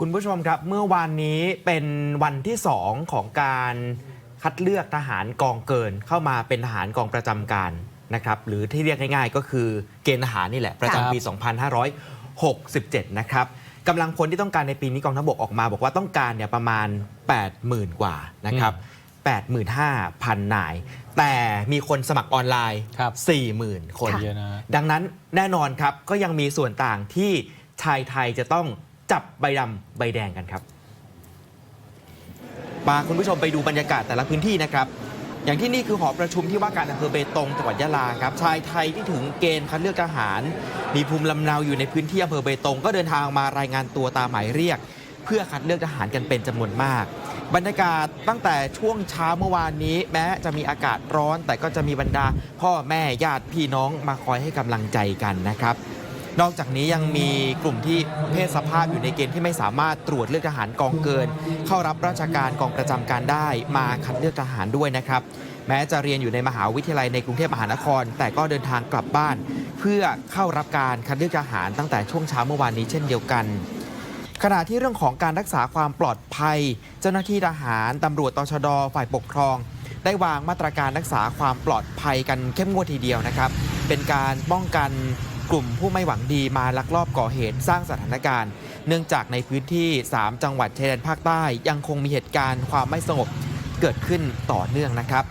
คุณผู้ชมครับเมื่อวานนี้เป็นวันที่ 2 ของการคัดเลือกทหารกองเกินเข้ามาเป็นทหารกองประจำการนะครับหรือที่เรียกง่ายๆ ก็คือเกณฑ์ทหารนี่แหละ ประจำปี 2567 นะครับกำลังพลที่ต้องการในปีนี้กองทัพบกออกมา บอกว่าต้องการเนี่ยประมาณ 80,000 กว่านะครับ85,000 นาย แต่มีคนสมัครออนไลน์ครับ40,000 คนเยอะนะดังนั้นแน่นอนครับก็ยังมีส่วนต่างที่ชายไทยจะต้อง จับใบดำใบแดงกันครับพาคุณผู้ชมไปดูบรรยากาศแต่ละพื้นที่นะครับ อย่างที่นี่คือหอประชุมที่ว่าการอำเภอเบตงจังหวัดยะลาครับ ชายไทยที่ถึงเกณฑ์คัดเลือกทหาร มีภูมิลำเนาอยู่ในพื้นที่อำเภอเบตงก็เดินทางมารายงานตัวตามหมายเรียก เพื่อคัดเลือกทหารกันเป็นจำนวนมาก บรรยากาศตั้งแต่ช่วงเช้าเมื่อวานนี้ แม้จะมีอากาศร้อน แต่ก็จะมีบรรดา พ่อแม่ญาติพี่น้องมาคอยให้กำลังใจกันนะครับ นอกจากนี้ยังมีกลุ่มที่เพศสภาพอยู่ในเกณฑ์ที่ไม่สามารถตรวจเลือกทหารกองเกิน เข้ารับราชการกองประจำการได้มาคัดเลือกทหารด้วยนะครับแม้จะเรียนอยู่ในมหาวิทยาลัยในกรุงเทพมหานคร แต่ก็เดินทางกลับบ้าน เพื่อเข้ารับการคัดเลือกทหารตั้งแต่ช่วงเช้าเมื่อวานนี้เช่นเดียวกันขณะที่เรื่องของการรักษาความปลอดภัย เจ้าหน้าที่ทหารตำรวจตชดฝ่ายปกครอง ได้วางมาตรการรักษาความปลอดภัยกันเข้มงวดทีเดียวนะครับ เป็นการป้องกัน กลุ่มผู้ไม่หวังดีมาลักลอบก่อเหตุสร้างสถานการณ์ เนื่องจากในพื้นที่ 3 จังหวัดชายแดนภาคใต้ ยังคงมีเหตุการณ์ความไม่สงบเกิดขึ้นต่อเนื่องนะครับ